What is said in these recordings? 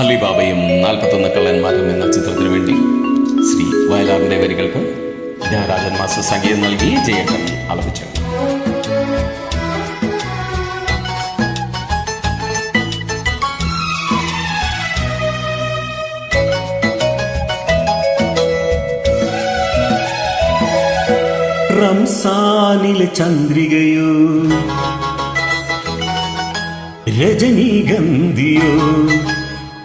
അലിബാബയും നാൽപ്പത്തൊന്ന് കള്ളന്മാരും എന്ന ചിത്രത്തിനു വേണ്ടി ശ്രീ വയലാറിന്റെ വരികൾക്ക് രാജൻ മാസ്റ്റർ സംഗീതം നൽകി ജയകൻ ആലപിച്ചു. റംസാനിലെ ചന്ദ്രികയോ രജനീഗന്ധിയോ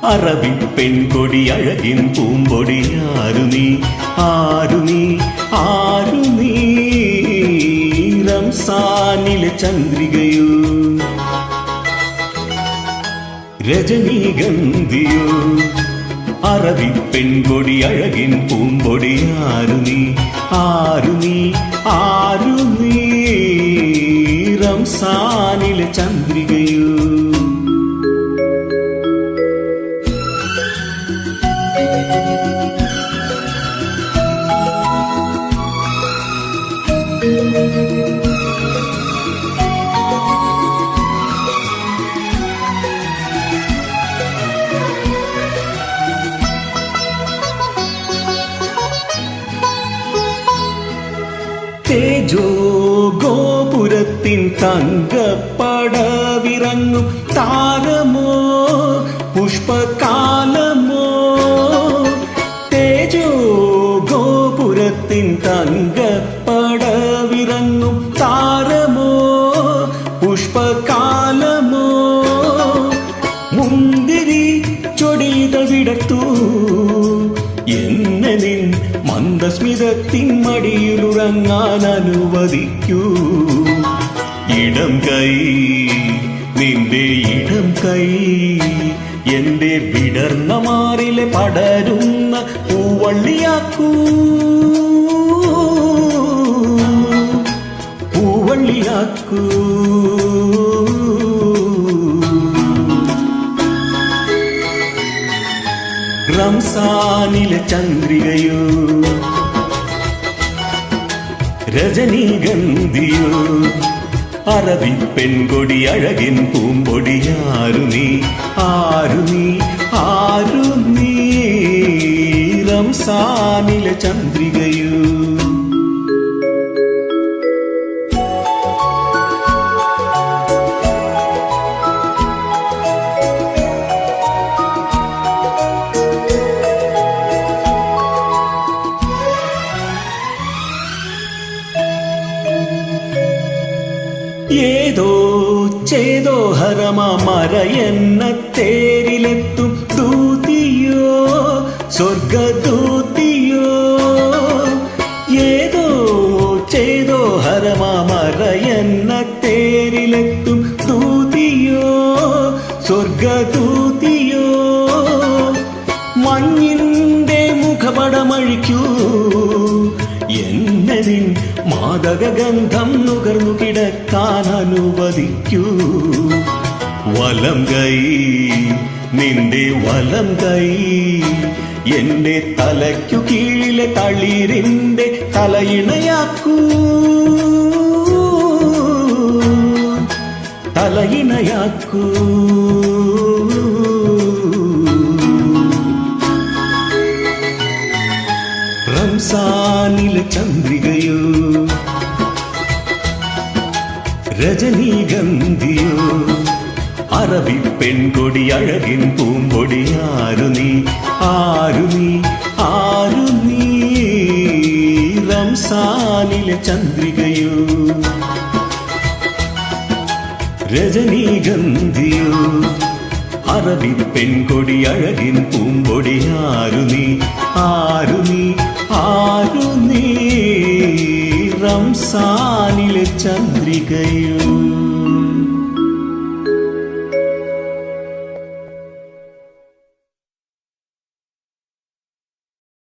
അറബി പെൺകൊടി അഴകിൻ പൂമ്പൊടി. ആരു നീ? ആരു നീ? ആരു നീ? റംസാനിലെ ചന്ദ്രികയോ? രജനീഗന്ധിയോ? അറബി പെൺകൊടി അഴകിൻ പൂമ്പൊടി. ആരു നീ? ആരു നീ? ആരു നീ? റംസാനിലെ തേജോ ഗോപുരത്തിൻ തങ്കപ്പടവിറങ്ങും താരമോ പുഷ്പകാലമോ? തേജോ ഗോപുരത്തിൻ തങ്കപ്പടവിറങ്ങും താരമോ പുഷ്പകാലമോ? മുന്തിരി ചൊടിത വിടത്തു എന്നെ മന്ദസ്മിതത്തിൻ അനുവദിക്കൂ. ഇടം കൈ നിന്റെ ഇടം കൈ എന്റെ വിടർന്ന മാറിലെ പടരുന്ന പൂവള്ളിയാക്കൂ. പൂവള്ളിയാക്കൂ. റംസാനിലെ ചന്ദ്രികയോ രജനീഗന്ധിയോ അറബി പെൺകൊടി അഴകിൻ പൂമ്പൊടി ആരു നീ ആരു നീ ആരു നീ? റംസാനിലെ ചന്ദ്രികയോ ഏതോ ചെയ്തോ ഹരമ മറയെന്ന തേരിലെത്തും ദൂതിയോ സ്വർഗദൂതിയോ. ഏതോ ചെയ്തോ ഹരമ മറയെന്ന തേരിലെത്തും ദൂതിയോ സ്വർഗദൂതിയോ. മഞ്ഞിന്റെ മുഖപടമഴിക്കൂ എന്നെ നിൻ മാദകഗന്ധം നുകർന്നു കിടക്കാൻ അനുവദിക്കൂ. വലം കൈ നിന്റെ വലം കൈ എന്റെ തലയ്ക്കു കീഴിലെ തളിരിന്റെ തലയിണയാക്കൂ. തലയിണയാക്കൂ. റംസാനിലെ ചന്ദ്രികയോ രജനീഗന്ധിയോ? അറബി പെൺകൊടി അഴകിൻ പൂമ്പൊടി ആരു നീ? ആരു നീ? ആരു നീ? റംസാനിലെ ചന്ദ്രികയോ? രജനീഗന്ധിയോ? അറബി പെൺകൊടി അഴകിൻ പൂമ്പൊടി ആരു നീ? ആരു നീ? ആരു നീ? റംസാനിലെ ചന്ദ്രികയോ?